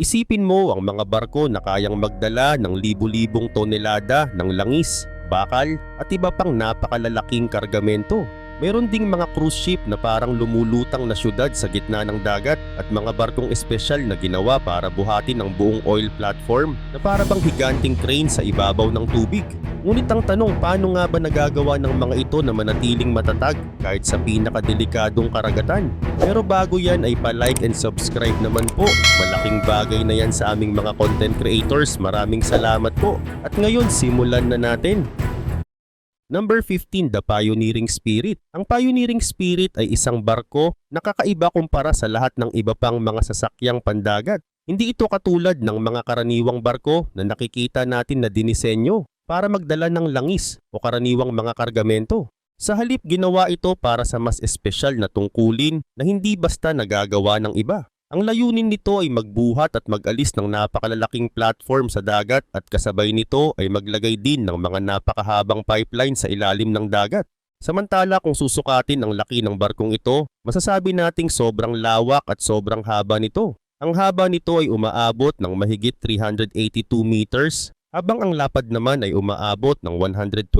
Isipin mo ang mga barko na kayang magdala ng libu-libong tonelada ng langis, bakal at iba pang napakalalaking kargamento. Meron ding mga cruise ship na parang lumulutang na syudad sa gitna ng dagat at mga barkong espesyal na ginawa para buhatin ang buong oil platform na para bang higanting crane sa ibabaw ng tubig. Ngunit ang tanong paano nga ba nagagawa ng mga ito na manatiling matatag kahit sa pinakadelikadong karagatan? Pero bago yan ay pa-like and subscribe naman po. Malaking bagay na yan sa aming mga content creators. Maraming salamat po. At ngayon simulan na natin. Number 15, The Pioneering Spirit. Ang Pioneering Spirit ay isang barko na kakaiba kumpara sa lahat ng iba pang mga sasakyang pandagat. Hindi ito katulad ng mga karaniwang barko na nakikita natin na dinisenyo para magdala ng langis o karaniwang mga kargamento. Sa halip ginawa ito para sa mas espesyal na tungkulin na hindi basta nagagawa ng iba. Ang layunin nito ay magbuhat at mag-alis ng napakalalaking platform sa dagat at kasabay nito ay maglagay din ng mga napakahabang pipeline sa ilalim ng dagat. Samantala kung susukatin ang laki ng barkong ito, masasabi nating sobrang lawak at sobrang haba nito. Ang haba nito ay umaabot ng mahigit 382 meters, habang ang lapad naman ay umaabot ng 124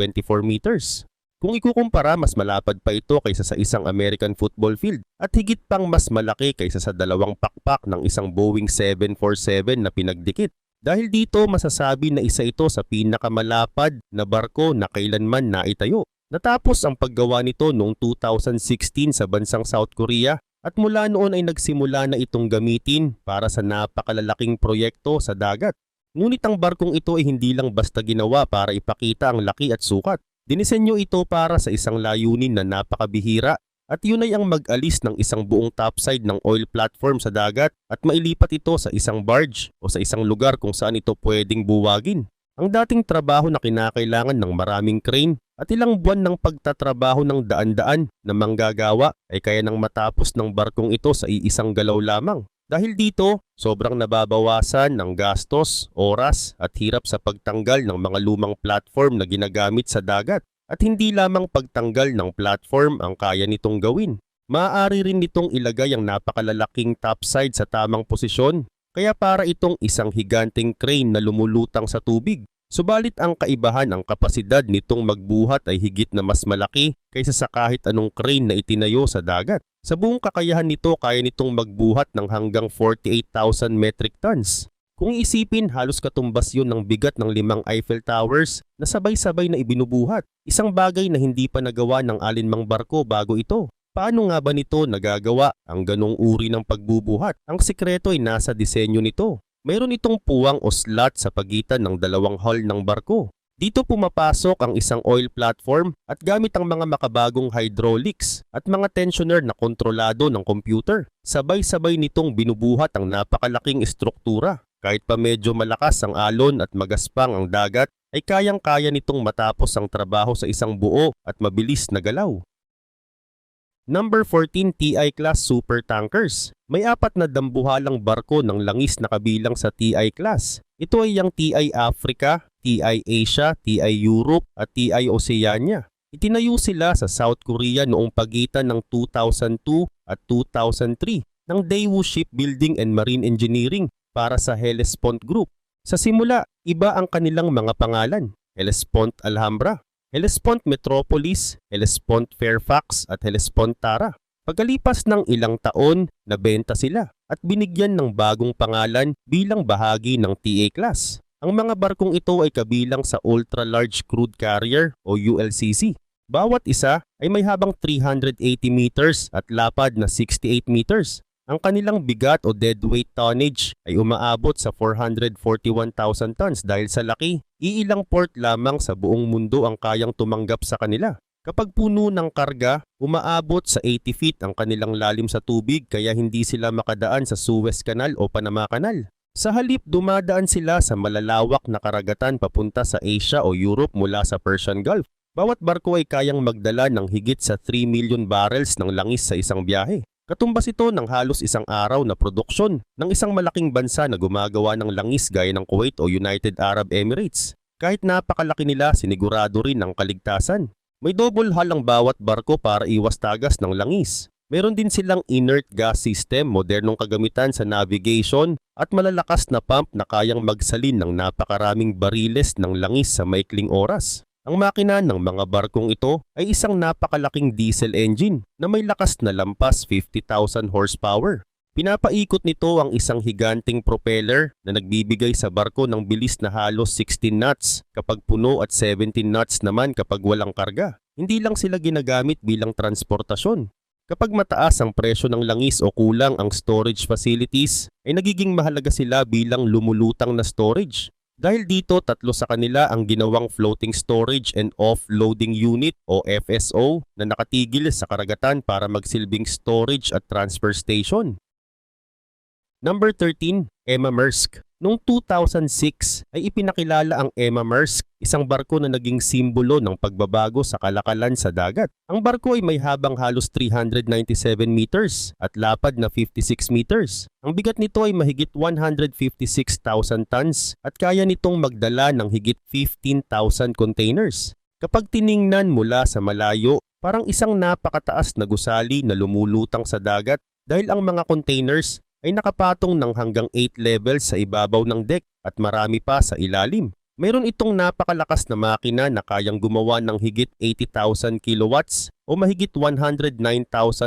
meters. Kung ikukumpara, mas malapad pa ito kaysa sa isang American football field at higit pang mas malaki kaysa sa dalawang pakpak ng isang Boeing 747 na pinagdikit. Dahil dito masasabi na isa ito sa pinakamalapad na barko na kailanman naitayo. Natapos ang paggawa nito noong 2016 sa bansang South Korea at mula noon ay nagsimula na itong gamitin para sa napakalalaking proyekto sa dagat. Ngunit ang barkong ito ay hindi lang basta ginawa para ipakita ang laki at sukat. Dinisenyo ito para sa isang layunin na napakabihira at yun ay ang mag-alis ng isang buong topside ng oil platform sa dagat at mailipat ito sa isang barge o sa isang lugar kung saan ito pwedeng buwagin. Ang dating trabaho na kinakailangan ng maraming crane at ilang buwan ng pagtatrabaho ng daan-daan na manggagawa ay kaya nang matapos ng barkong ito sa iisang galaw lamang. Dahil dito, sobrang nababawasan ng gastos, oras at hirap sa pagtanggal ng mga lumang platform na ginagamit sa dagat. At hindi lamang pagtanggal ng platform ang kaya nitong gawin. Maaari rin nitong ilagay ang napakalalaking topside sa tamang posisyon, kaya para itong isang higanting crane na lumulutang sa tubig. Subalit ang kaibahan ang kapasidad nitong magbuhat ay higit na mas malaki kaysa sa kahit anong crane na itinayo sa dagat. Sa buong kakayahan nito kaya nitong magbuhat ng hanggang 48,000 metric tons. Kung isipin, halos katumbas yun ng bigat ng limang Eiffel Towers na sabay-sabay na ibinubuhat. Isang bagay na hindi pa nagawa ng alinmang barko bago ito. Paano nga ba nito nagagawa ang ganong uri ng pagbubuhat? Ang sikreto ay nasa disenyo nito. Mayroon itong puwang o slot sa pagitan ng dalawang hull ng barko. Dito pumapasok ang isang oil platform at gamit ang mga makabagong hydraulics at mga tensioner na kontrolado ng computer. Sabay-sabay nitong binubuhat ang napakalaking estruktura. Kahit pa medyo malakas ang alon at magaspang ang dagat, ay kayang-kaya nitong matapos ang trabaho sa isang buo at mabilis na galaw. Number 14 TI Class Super Tankers. May apat na dambuhalang barko ng langis na kabilang sa TI Class. Ito ay ang TI Africa, TI Asia, TI Europe at TI Oceania. Itinayo sila sa South Korea noong pagitan ng 2002 at 2003 ng Daewoo Shipbuilding and Marine Engineering para sa Hellespont Group. Sa simula, iba ang kanilang mga pangalan. Hellespont Alhambra, Hellespont Metropolis, Hellespont Fairfax at Hellespont Tara. Pagkalipas ng ilang taon, nabenta sila at binigyan ng bagong pangalan bilang bahagi ng TA class. Ang mga barkong ito ay kabilang sa Ultra Large Crude Carrier o ULCC. Bawat isa ay may habang 380 meters at lapad na 68 meters. Ang kanilang bigat o deadweight tonnage ay umaabot sa 441,000 tons dahil sa laki. Iilang port lamang sa buong mundo ang kayang tumanggap sa kanila. Kapag puno ng karga, umaabot sa 80 feet ang kanilang lalim sa tubig kaya hindi sila makadaan sa Suez Canal o Panama Canal. Sa halip, dumadaan sila sa malalawak na karagatan papunta sa Asia o Europe mula sa Persian Gulf. Bawat barko ay kayang magdala ng higit sa 3 million barrels ng langis sa isang biyahe. Katumbas ito ng halos isang araw na produksyon ng isang malaking bansa na gumagawa ng langis gaya ng Kuwait o United Arab Emirates. Kahit napakalaki nila, sinigurado rin ang kaligtasan. May double hull ang bawat barko para iwas tagas ng langis. Meron din silang inert gas system, modernong kagamitan sa navigation at malalakas na pump na kayang magsalin ng napakaraming bariles ng langis sa maikling oras. Ang makina ng mga barkong ito ay isang napakalaking diesel engine na may lakas na lampas 50,000 horsepower. Pinapaikot nito ang isang higanting propeller na nagbibigay sa barko ng bilis na halos 16 knots kapag puno at 17 knots naman kapag walang karga. Hindi lang sila ginagamit bilang transportasyon. Kapag mataas ang presyo ng langis o kulang ang storage facilities, ay nagiging mahalaga sila bilang lumulutang na storage. Dahil dito tatlo sa kanila ang ginawang Floating Storage and Offloading Unit o FSO na nakatigil sa karagatan para magsilbing storage at transfer station. Number 13, Emma Maersk. Noong 2006 ay ipinakilala ang Emma Maersk, isang barko na naging simbolo ng pagbabago sa kalakalan sa dagat. Ang barko ay may habang halos 397 meters at lapad na 56 meters. Ang bigat nito ay mahigit 156,000 tons at kaya nitong magdala ng higit 15,000 containers. Kapag tiningnan mula sa malayo, parang isang napakataas na gusali na lumulutang sa dagat dahil ang mga containers ay nakapatong ng hanggang 8 levels sa ibabaw ng deck at marami pa sa ilalim. Mayroon itong napakalakas na makina na kayang gumawa ng higit 80,000 kilowatts o mahigit 109,000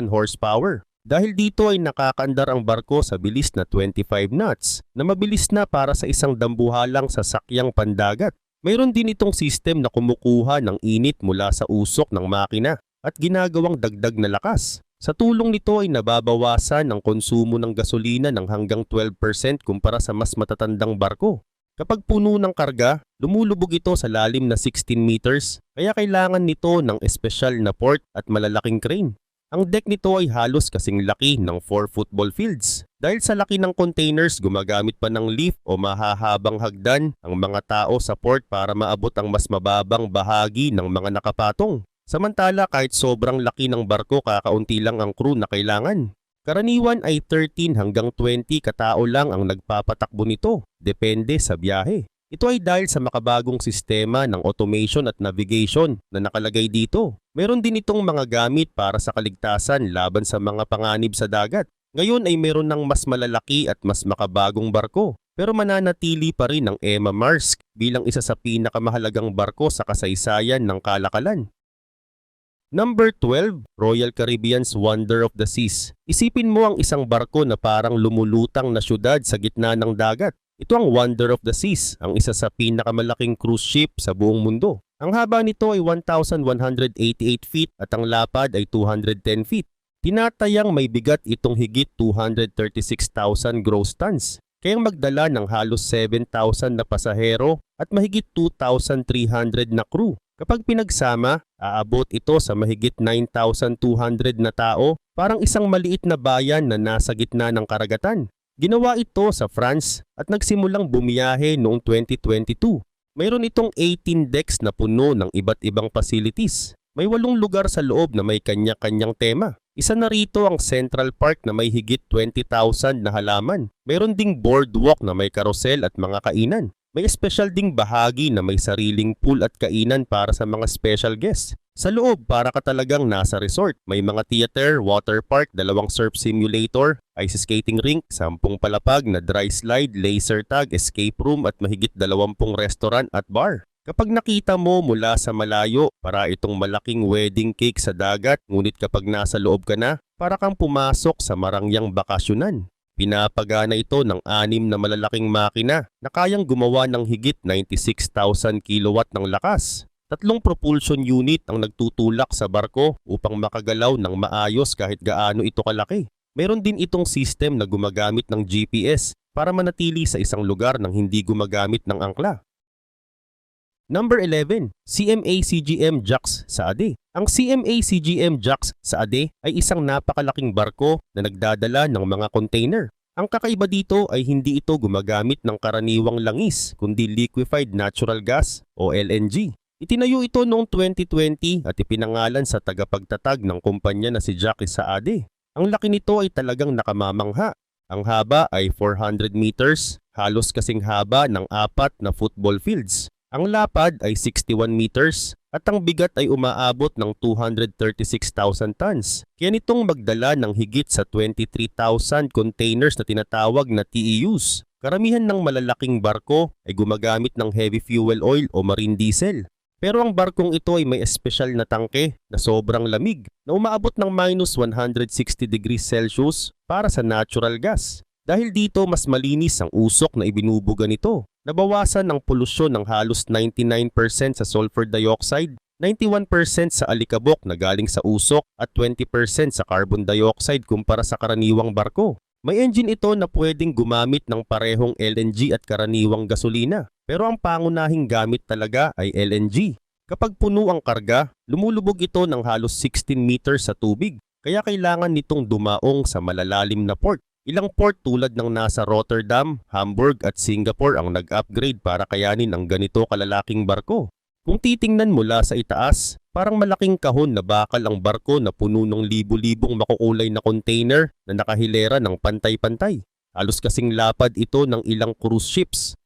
horsepower. Dahil dito ay nakakaandar ang barko sa bilis na 25 knots na mabilis na para sa isang dambuhalang sasakyang pandagat. Mayroon din itong system na kumukuha ng init mula sa usok ng makina at ginagawang dagdag na lakas. Sa tulong nito ay nababawasan ang konsumo ng gasolina ng hanggang 12% kumpara sa mas matatandang barko. Kapag puno ng karga, lumulubog ito sa lalim na 16 meters kaya kailangan nito ng espesyal na port at malalaking crane. Ang deck nito ay halos kasing laki ng 4 football fields. Dahil sa laki ng containers, gumagamit pa ng lift o mahahabang hagdan ang mga tao sa port para maabot ang mas mababang bahagi ng mga nakapatong. Samantala kahit sobrang laki ng barko kakaunti lang ang crew na kailangan. Karaniwan ay 13 hanggang 20 katao lang ang nagpapatakbo nito, depende sa biyahe. Ito ay dahil sa makabagong sistema ng automation at navigation na nakalagay dito. Meron din itong mga gamit para sa kaligtasan laban sa mga panganib sa dagat. Ngayon ay meron ng mas malalaki at mas makabagong barko. Pero mananatili pa rin ang Emma Maersk bilang isa sa pinakamahalagang barko sa kasaysayan ng kalakalan. Number 12, Royal Caribbean's Wonder of the Seas. Isipin mo ang isang barko na parang lumulutang na syudad sa gitna ng dagat. Ito ang Wonder of the Seas, ang isa sa pinakamalaking cruise ship sa buong mundo. Ang haba nito ay 1,188 feet at ang lapad ay 210 feet. Tinatayang may bigat itong higit 236,000 gross tons, kayang magdala ng halos 7,000 na pasahero at mahigit 2,300 na crew. Kapag pinagsama, aabot ito sa mahigit 9,200 na tao, parang isang maliit na bayan na nasa gitna ng karagatan. Ginawa ito sa France at nagsimulang bumiyahe noong 2022. Mayroon itong 18 decks na puno ng iba't ibang facilities. May walong lugar sa loob na may kanya-kanyang tema. Isa na rito ang Central Park na may higit 20,000 na halaman. Mayroon ding boardwalk na may karosel at mga kainan. May espesyal ding bahagi na may sariling pool at kainan para sa mga special guests. Sa loob, para ka talagang nasa resort. May mga theater, water park, dalawang surf simulator, ice skating rink, sampung palapag na dry slide, laser tag, escape room at mahigit dalawampung restaurant at bar. Kapag nakita mo mula sa malayo, para itong malaking wedding cake sa dagat, ngunit kapag nasa loob ka na, para kang pumasok sa marangyang bakasyonan. Pinapagana ito ng anim na malalaking makina na kayang gumawa ng higit 96,000 kilowatt ng lakas. Tatlong propulsion unit ang nagtutulak sa barko upang makagalaw ng maayos kahit gaano ito kalaki. Meron din itong system na gumagamit ng GPS para manatili sa isang lugar nang hindi gumagamit ng angkla. Number 11, CMA CGM Jax sa ADE. Ang CMA CGM Jax sa ADE ay isang napakalaking barko na nagdadala ng mga container. Ang kakaiba dito ay hindi ito gumagamit ng karaniwang langis kundi liquefied natural gas o LNG. Itinayo ito noong 2020 at ipinangalan sa tagapagtatag ng kumpanya na si Jackie Saade. Ang laki nito ay talagang nakamamangha. Ang haba ay 400 meters, halos kasing haba ng apat na football fields. Ang lapad ay 61 meters at ang bigat ay umaabot ng 236,000 tons. Kaya nitong magdala ng higit sa 23,000 containers na tinatawag na TEUs. Karamihan ng malalaking barko ay gumagamit ng heavy fuel oil o marine diesel. Pero ang barkong ito ay may espesyal na tangke na sobrang lamig na umaabot ng minus 160 degrees Celsius para sa natural gas. Dahil dito mas malinis ang usok na ibinubuga nito. Nabawasan ang polusyon ng halos 99% sa sulfur dioxide, 91% sa alikabok na galing sa usok at 20% sa carbon dioxide kumpara sa karaniwang barko. May engine ito na pwedeng gumamit ng parehong LNG at karaniwang gasolina. Pero ang pangunahing gamit talaga ay LNG. Kapag puno ang karga, lumulubog ito ng halos 16 meters sa tubig. Kaya kailangan nitong dumaong sa malalalim na port. Ilang port tulad ng nasa Rotterdam, Hamburg at Singapore ang nag-upgrade para kayanin ang ganito kalalaking barko. Kung titingnan mula sa itaas, parang malaking kahon na bakal ang barko na puno ng libu-libong makukulay na container na nakahilera ng pantay-pantay. Halos kasing lapad ito ng ilang cruise ships.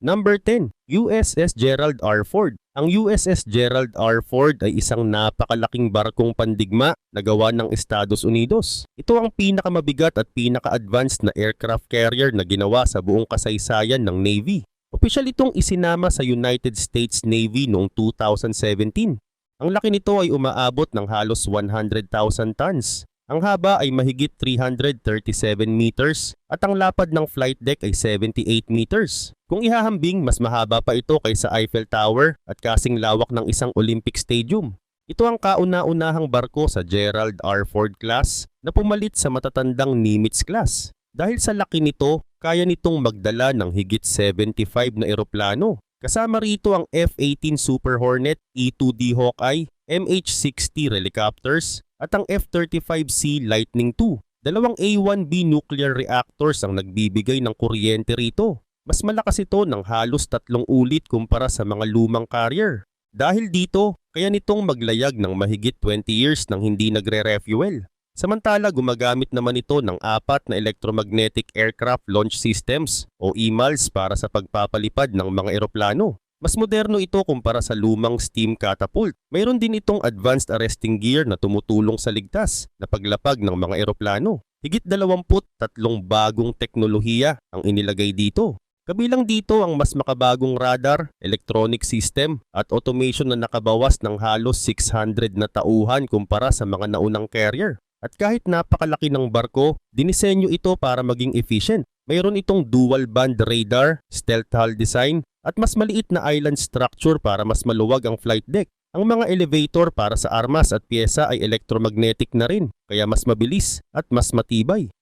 Number 10, USS Gerald R. Ford. Ang USS Gerald R. Ford ay isang napakalaking barkong pandigma na gawa ng Estados Unidos. Ito ang pinakamabigat at pinaka-advanced na aircraft carrier na ginawa sa buong kasaysayan ng Navy. Opisyal itong isinama sa United States Navy noong 2017. Ang laki nito ay umaabot ng halos 100,000 tons. Ang haba ay mahigit 337 meters at ang lapad ng flight deck ay 78 meters. Kung ihahambing, mas mahaba pa ito kaysa Eiffel Tower at kasing lawak ng isang Olympic Stadium. Ito ang kauna-unahang barko sa Gerald R. Ford class na pumalit sa matatandang Nimitz class. Dahil sa laki nito, kaya nitong magdala ng higit 75 na eroplano. Kasama rito ang F-18 Super Hornet, E-2D Hawkeye, MH-60 helicopters at ang F-35C Lightning II. Dalawang A-1B nuclear reactors ang nagbibigay ng kuryente rito. Mas malakas ito ng halos tatlong ulit kumpara sa mga lumang carrier. Dahil dito, kaya nitong maglayag ng mahigit 20 years nang hindi nagre-refuel. Samantala gumagamit naman ito ng apat na electromagnetic aircraft launch systems o EMALS para sa pagpapalipad ng mga eroplano. Mas moderno ito kumpara sa lumang steam catapult. Mayroon din itong advanced arresting gear na tumutulong sa ligtas na paglapag ng mga eroplano. Higit 23 bagong teknolohiya ang inilagay dito. Kabilang dito ang mas makabagong radar, electronic system at automation na nakabawas ng halos 600 na tauhan kumpara sa mga naunang carrier. At kahit napakalaki ng barko, dinisenyo ito para maging efficient. Mayroon itong dual band radar, stealth hull design, at mas maliit na island structure para mas maluwag ang flight deck. Ang mga elevator para sa armas at pyesa ay electromagnetic na rin, kaya mas mabilis at mas matibay.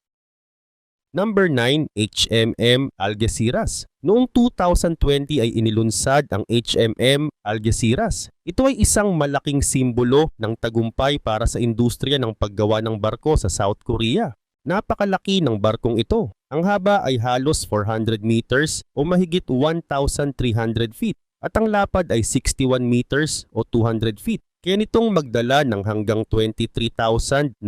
Number 9, HMM Algeciras. Noong 2020 ay inilunsad ang HMM Algeciras. Ito ay isang malaking simbolo ng tagumpay para sa industriya ng paggawa ng barko sa South Korea. Napakalaki ng barkong ito. Ang haba ay halos 400 meters o mahigit 1,300 feet at ang lapad ay 61 meters o 200 feet. Kaya nitong magdala ng hanggang 23,964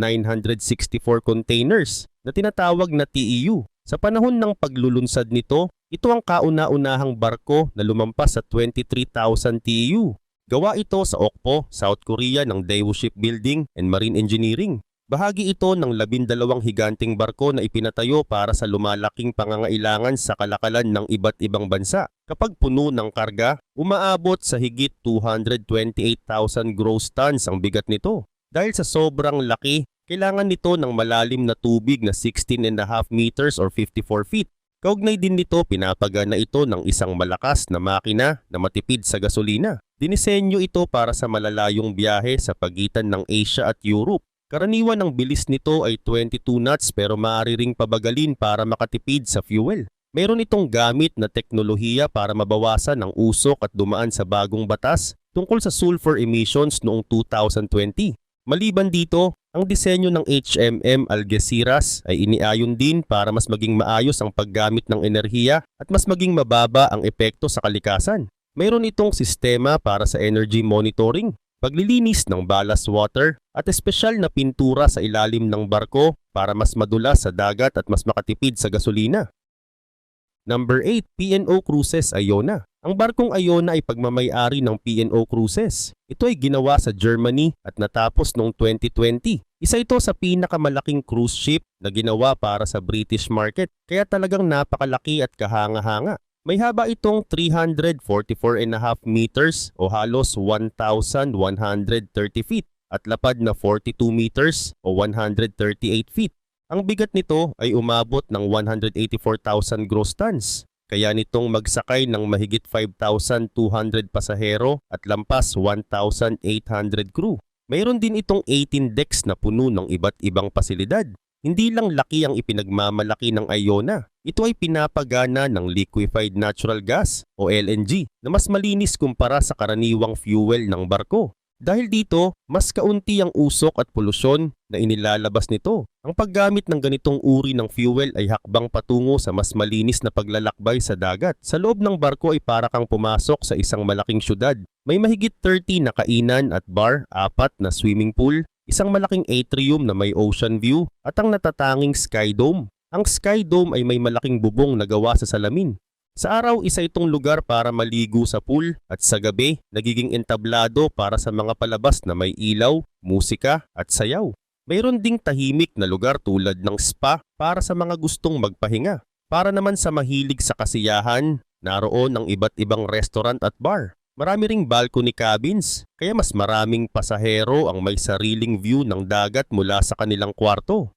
containers na tinatawag na TEU. Sa panahon ng paglulunsad nito, ito ang kauna-unahang barko na lumampas sa 23,000 TEU. Gawa ito sa Okpo, South Korea ng Daewoo Shipbuilding and Marine Engineering. Bahagi ito ng labindalawang higanting barko na ipinatayo para sa lumalaking pangangailangan sa kalakalan ng iba't ibang bansa. Kapag puno ng karga, umaabot sa higit 228,000 gross tons ang bigat nito. Dahil sa sobrang laki, kailangan nito ng malalim na tubig na 16.5 meters or 54 feet. Kaugnay din nito pinapagana ito ng isang malakas na makina na matipid sa gasolina. Dinisenyo ito para sa malalayong biyahe sa pagitan ng Asia at Europe. Karaniwan ang bilis nito ay 22 knots pero maaari ring pabagalin para makatipid sa fuel. Meron itong gamit na teknolohiya para mabawasan ang usok at dumaan sa bagong batas tungkol sa sulfur emissions noong 2020. Maliban dito, ang disenyo ng HMM Algeciras ay iniayon din para mas maging maayos ang paggamit ng enerhiya at mas maging mababa ang epekto sa kalikasan. Mayroon itong sistema para sa energy monitoring paglilinis ng ballast water at espesyal na pintura sa ilalim ng barko para mas madulas sa dagat at mas makatipid sa gasolina. Number 8, P&O Cruises Iona. Ang barkong Iona ay pagmamayari ng P&O Cruises. Ito ay ginawa sa Germany at natapos noong 2020. Isa ito sa pinakamalaking cruise ship na ginawa para sa British market kaya talagang napakalaki at kahanga-hanga. May haba itong 344.5 meters o halos 1,130 feet at lapad na 42 meters o 138 feet. Ang bigat nito ay umabot ng 184,000 gross tons. Kaya nitong magsakay ng mahigit 5,200 pasahero at lampas 1,800 crew. Mayroon din itong 18 decks na puno ng iba't ibang pasilidad. Hindi lang laki ang ipinagmamalaki ng Iona. Ito ay pinapagana ng liquefied natural gas o LNG na mas malinis kumpara sa karaniwang fuel ng barko. Dahil dito, mas kaunti ang usok at polusyon na inilalabas nito. Ang paggamit ng ganitong uri ng fuel ay hakbang patungo sa mas malinis na paglalakbay sa dagat. Sa loob ng barko ay para kang pumasok sa isang malaking syudad. May mahigit 30 na kainan at bar, apat na swimming pool, isang malaking atrium na may ocean view at ang natatanging sky dome. Ang sky dome ay may malaking bubong na gawa sa salamin. Sa araw, isa itong lugar para maligo sa pool at sa gabi, nagiging entablado para sa mga palabas na may ilaw, musika at sayaw. Mayroon ding tahimik na lugar tulad ng spa para sa mga gustong magpahinga. Para naman sa mahilig sa kasiyahan, naroon ang iba't ibang restaurant at bar. Marami ring balcony cabins, kaya mas maraming pasahero ang may sariling view ng dagat mula sa kanilang kwarto.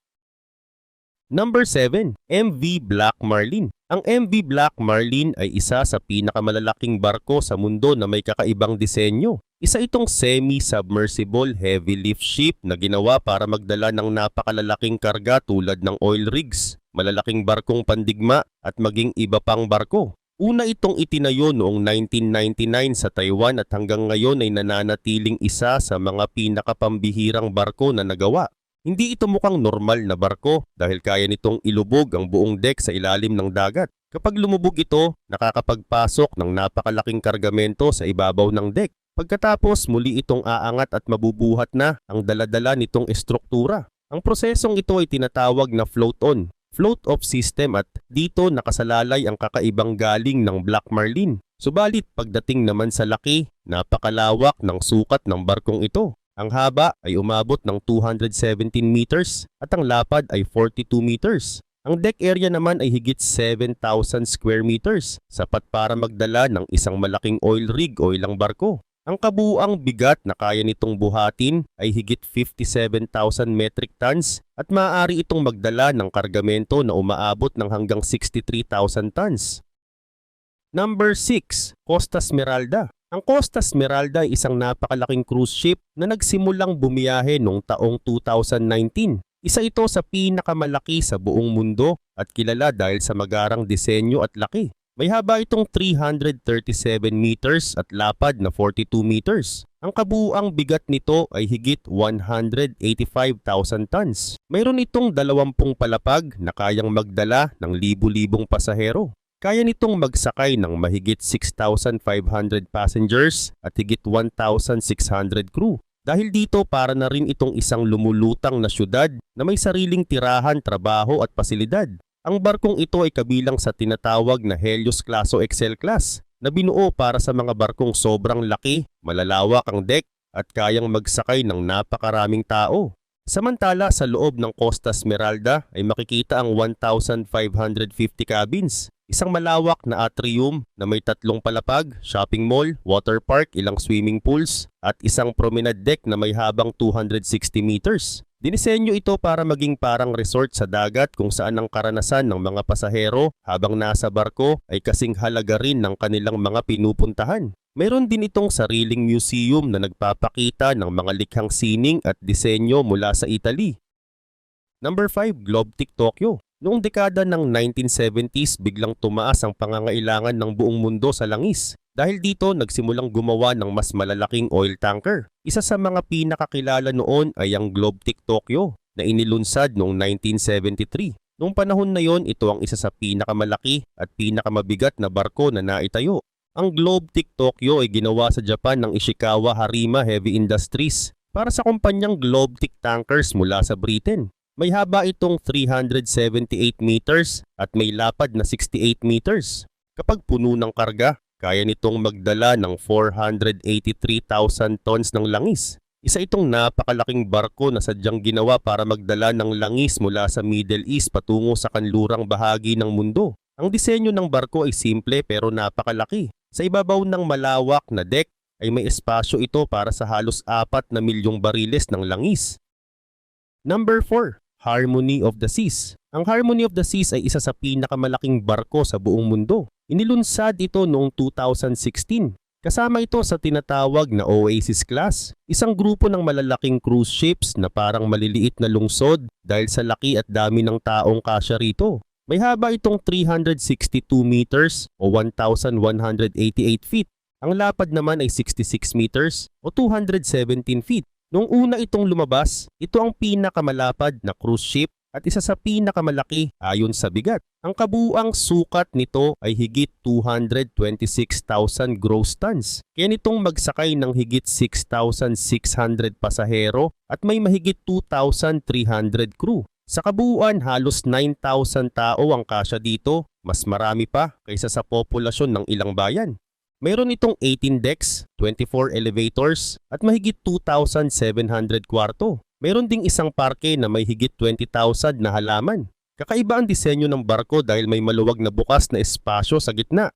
Number 7, MV Black Marlin. Ang MV Black Marlin ay isa sa pinakamalalaking barko sa mundo na may kakaibang disenyo. Isa itong semi-submersible heavy lift ship na ginawa para magdala ng napakalalaking karga tulad ng oil rigs, malalaking barkong pandigma at maging iba pang barko. Una itong itinayo noong 1999 sa Taiwan at hanggang ngayon ay nananatiling isa sa mga pinakapambihirang barko na nagawa. Hindi ito mukhang normal na barko dahil kaya nitong ilubog ang buong deck sa ilalim ng dagat. Kapag lumubog ito, nakakapagpasok ng napakalaking kargamento sa ibabaw ng deck. Pagkatapos muli itong aangat at mabubuhat na ang daladala nitong estruktura. Ang prosesong ito ay tinatawag na float-on, float-off system at dito nakasalalay ang kakaibang galing ng Black Marlin. Subalit pagdating naman sa laki, napakalawak ng sukat ng barkong ito. Ang haba ay umabot ng 217 meters at ang lapad ay 42 meters. Ang deck area naman ay higit 7,000 square meters, sapat para magdala ng isang malaking oil rig o ilang barko. Ang kabuuang bigat na kaya nitong buhatin ay higit 57,000 metric tons at maaari itong magdala ng kargamento na umaabot ng hanggang 63,000 tons. Number 6, Costa Smeralda. Ang Costa Smeralda ay isang napakalaking cruise ship na nagsimulang bumiyahe noong taong 2019. Isa ito sa pinakamalaki sa buong mundo at kilala dahil sa magarang disenyo at laki. May haba itong 337 meters at lapad na 42 meters. Ang kabuuang bigat nito ay higit 185,000 tons. Mayroon itong 20 palapag na kayang magdala ng libu-libong pasahero. Kaya nitong magsakay ng mahigit 6,500 passengers at higit 1,600 crew. Dahil dito para na rin itong isang lumulutang na syudad na may sariling tirahan, trabaho at pasilidad. Ang barkong ito ay kabilang sa tinatawag na Helios Classo Excel Class na binuo para sa mga barkong sobrang laki, malalawak ang deck at kayang magsakay ng napakaraming tao. Samantala sa loob ng Costa Smeralda ay makikita ang 1,550 cabins Isang malawak na atrium na may tatlong palapag, shopping mall, water park, ilang swimming pools, at isang promenade deck na may habang 260 meters. Dinisenyo ito para maging parang resort sa dagat kung saan ang karanasan ng mga pasahero habang nasa barko ay kasing halaga rin ng kanilang mga pinupuntahan. Mayroon din itong sariling museum na nagpapakita ng mga likhang sining at disenyo mula sa Italy. Number 5, Globtic Tokyo. Noong dekada ng 1970s, biglang tumaas ang pangangailangan ng buong mundo sa langis. Dahil dito, nagsimulang gumawa ng mas malalaking oil tanker. Isa sa mga pinakakilala noon ay ang Globtic Tokyo na inilunsad noong 1973. Noong panahon na yon, ito ang isa sa pinakamalaki at pinakamabigat na barko na naitayo. Ang Globtic Tokyo ay ginawa sa Japan ng Ishikawa Harima Heavy Industries para sa kumpanyang Globtic Tankers mula sa Britain. May haba itong 378 meters at may lapad na 68 meters. Kapag puno ng karga, kaya nitong magdala ng 483,000 tons ng langis. Isa itong napakalaking barko na sadyang ginawa para magdala ng langis mula sa Middle East patungo sa kanlurang bahagi ng mundo. Ang disenyo ng barko ay simple pero napakalaki. Sa ibabaw ng malawak na deck ay may espasyo ito para sa halos apat na milyong bariles ng langis. Number 4. Harmony of the Seas. Ang Harmony of the Seas ay isa sa pinakamalaking barko sa buong mundo. Inilunsad ito noong 2016. Kasama ito sa tinatawag na Oasis Class, isang grupo ng malalaking cruise ships na parang maliliit na lungsod dahil sa laki at dami ng taong kasya rito. May haba itong 362 meters o 1,188 feet. Ang lapad naman ay 66 meters o 217 feet. Noong una itong lumabas, ito ang pinakamalapad na cruise ship at isa sa pinakamalaki ayon sa bigat. Ang kabuuang sukat nito ay higit 226,000 gross tons. Kaya nitong magsakay ng higit 6,600 pasahero at may mahigit 2,300 crew. Sa kabuuan, halos 9,000 tao ang kasya dito, mas marami pa kaysa sa populasyon ng ilang bayan. Mayroon itong 18 decks, 24 elevators, at mahigit 2,700 kwarto. Mayroon ding isang parke na may higit 20,000 na halaman. Kakaiba ang disenyo ng barko dahil may maluwag na bukas na espasyo sa gitna.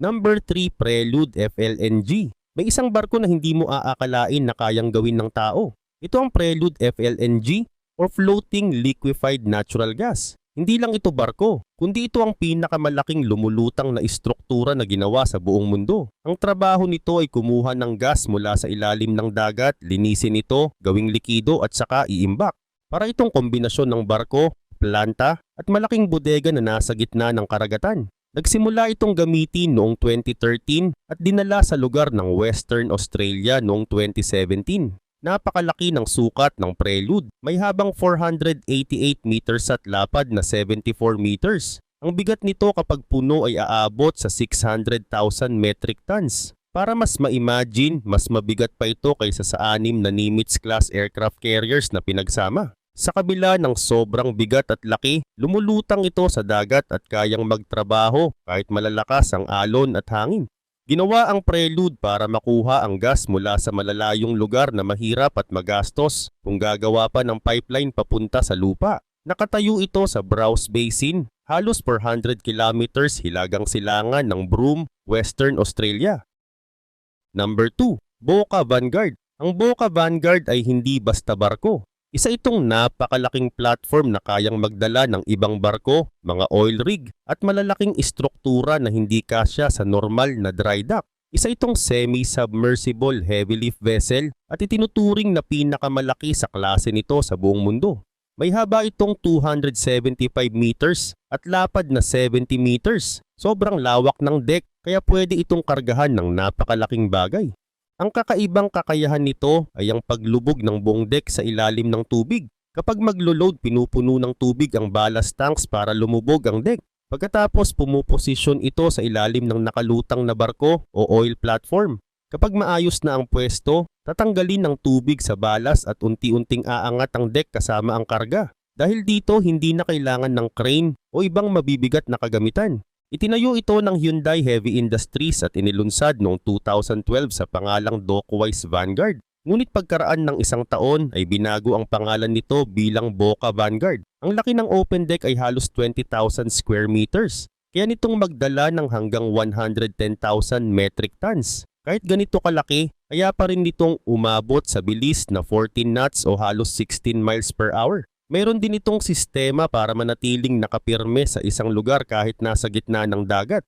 Number 3 Prelude FLNG. May isang barko na hindi mo aakalain na kayang gawin ng tao. Ito ang Prelude FLNG or Floating Liquefied Natural Gas. Hindi lang ito barko, kundi ito ang pinakamalaking lumulutang na istruktura na ginawa sa buong mundo. Ang trabaho nito ay kumuha ng gas mula sa ilalim ng dagat, linisin ito, gawing likido at saka iimbak. Para itong kombinasyon ng barko, planta at malaking bodega na nasa gitna ng karagatan. Nagsimula itong gamitin noong 2013 at dinala sa lugar ng Western Australia noong 2017. Napakalaki ng sukat ng Prelude. May habang 488 meters at lapad na 74 meters. Ang bigat nito kapag puno ay aabot sa 600,000 metric tons. Para mas ma-imagine, mas mabigat pa ito kaysa sa anim na Nimitz-class aircraft carriers na pinagsama. Sa kabila ng sobrang bigat at laki, lumulutang ito sa dagat at kayang magtrabaho kahit malalakas ang alon at hangin. Ginawa ang prelude para makuha ang gas mula sa malalayong lugar na mahirap at magastos kung gagawa pa ng pipeline papunta sa lupa. Nakatayo ito sa Browse Basin, halos 400 kilometers hilagang silangan ng Broome, Western Australia. Number 2, Boca Vanguard. Ang Boca Vanguard ay hindi basta barko. Isa itong napakalaking platform na kayang magdala ng ibang barko, mga oil rig at malalaking istruktura na hindi kasya sa normal na dry dock. Isa itong semi-submersible heavy lift vessel at itinuturing na pinakamalaki sa klase nito sa buong mundo. May haba itong 275 meters at lapad na 70 meters. Sobrang lawak ng deck kaya pwede itong kargahan ng napakalaking bagay. Ang kakaibang kakayahan nito ay ang paglubog ng buong deck sa ilalim ng tubig. Kapag maglo-load, pinupuno ng tubig ang ballast tanks para lumubog ang deck. Pagkatapos pumuposisyon ito sa ilalim ng nakalutang na barko o oil platform. Kapag maayos na ang pwesto, tatanggalin ng tubig sa balas at unti-unting aangat ang deck kasama ang karga. Dahil dito hindi na kailangan ng crane o ibang mabibigat na kagamitan. Itinayo ito ng Hyundai Heavy Industries at inilunsad noong 2012 sa pangalang Dockwise Vanguard. Ngunit pagkaraan ng isang taon ay binago ang pangalan nito bilang Boca Vanguard. Ang laki ng open deck ay halos 20,000 square meters. Kaya nitong magdala ng hanggang 110,000 metric tons. Kahit ganito kalaki, kaya pa rin nitong umabot sa bilis na 14 knots o halos 16 miles per hour. Mayroon din itong sistema para manatiling nakapirme sa isang lugar kahit nasa gitna ng dagat.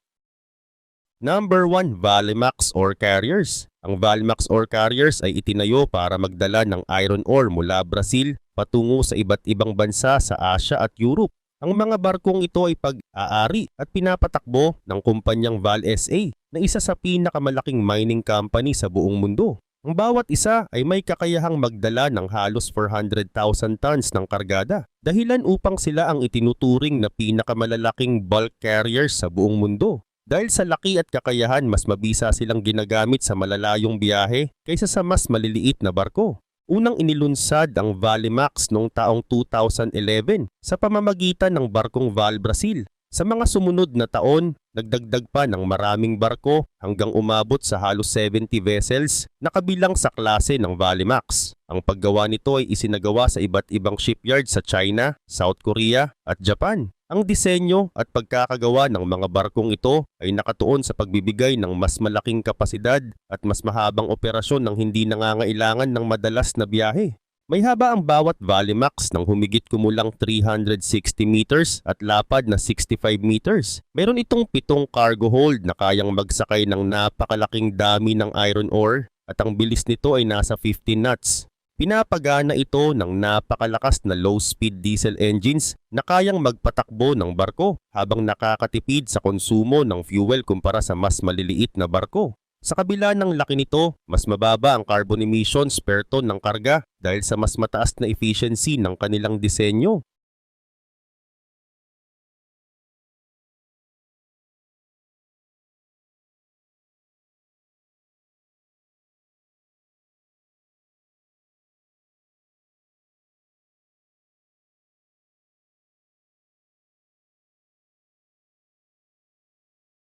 Number 1, Valimax Ore Carriers. Ang Valimax Ore Carriers ay itinayo para magdala ng iron ore mula Brazil patungo sa iba't ibang bansa sa Asia at Europe. Ang mga barkong ito ay pag-aari at pinapatakbo ng kumpanyang Val SA na isa sa pinakamalaking mining company sa buong mundo. Ang bawat isa ay may kakayahang magdala ng halos 400,000 tons ng kargada, dahilan upang sila ang itinuturing na pinakamalalaking bulk carriers sa buong mundo. Dahil sa laki at kakayahan, mas mabisa silang ginagamit sa malalayong biyahe kaysa sa mas maliliit na barko. Unang inilunsad ang Valimax noong taong 2011 sa pamamagitan ng barkong Val Brasil. Sa mga sumunod na taon, nagdagdag pa ng maraming barko hanggang umabot sa halos 70 vessels na kabilang sa klase ng Valimax. Ang paggawa nito ay isinagawa sa iba't ibang shipyard sa China, South Korea at Japan. Ang disenyo at pagkakagawa ng mga barkong ito ay nakatuon sa pagbibigay ng mas malaking kapasidad at mas mahabang operasyon ng hindi nangangailangan ng madalas na biyahe. May haba ang bawat Valimax ng humigit kumulang 360 meters at lapad na 65 meters. Meron itong pitong cargo hold na kayang magsakay ng napakalaking dami ng iron ore at ang bilis nito ay nasa 15 knots. Pinapagana ito ng napakalakas na low-speed diesel engines na kayang magpatakbo ng barko habang nakakatipid sa konsumo ng fuel kumpara sa mas maliliit na barko. Sa kabila ng laki nito, mas mababa ang carbon emissions per ton ng karga dahil sa mas mataas na efficiency ng kanilang disenyo.